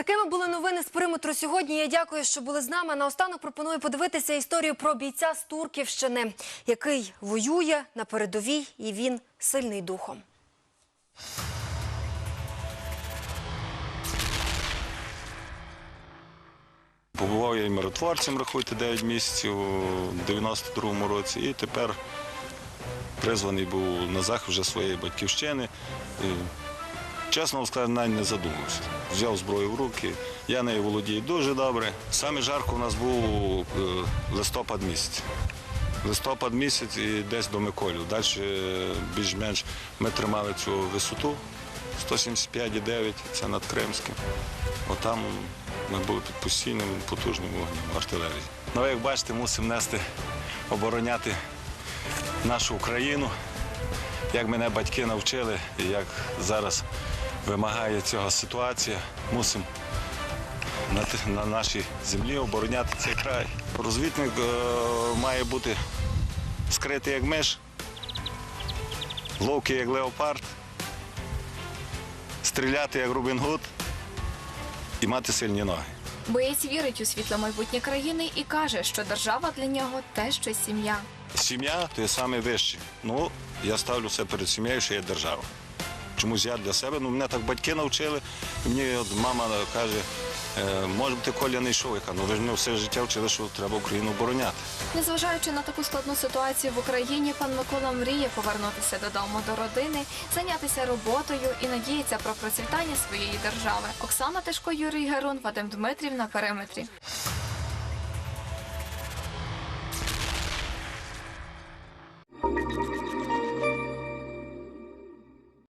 Такими були новини з периметру сьогодні. Я дякую, що були з нами. Наостанок пропоную подивитися історію про бійця з Турківщини, який воює на передовій, і він сильний духом. Побував я і миротворцем, рахуйте, 9 місяців у 92-му році. І тепер призваний був на захист вже своєї батьківщини. Чесно сказати, навіть не задумався. Взяв зброю в руки. Я нею володію дуже добре. Саме жарко у нас був е, листопад місяць. Листопад місяць і десь до Миколів. Далі е, більш-менш ми тримали цю висоту 175,9, це над Кримським. Отам ми були під постійним потужним вогнем артилерії. Ну, як бачите, мусимо нести, обороняти нашу Україну, як мене батьки навчили, і як зараз вимагає цього ситуація, мусимо на, на нашій землі обороняти цей край. Розвідник е, має бути скритий як миш, ловкий як леопард, стріляти як Рубін Гуд і мати сильні ноги. Боєць вірить у світле майбутнє країни і каже, що держава для нього те, що сім'я. Сім'я то є найвище. Ну, я ставлю все перед сім'єю, що є держава. Чомусь я для себе, ну мене так батьки навчили. І мені от мама каже, е, може бути Коля не йшов. Я кажу, ну ви ж мене все життя вчили, що треба Україну обороняти. Незважаючи на таку складну ситуацію в Україні, пан Микола мріє повернутися додому до родини, зайнятися роботою і надіється про процвітання своєї держави. Оксана Тишко, Юрій Герун, Вадим Дмитрів на периметрі.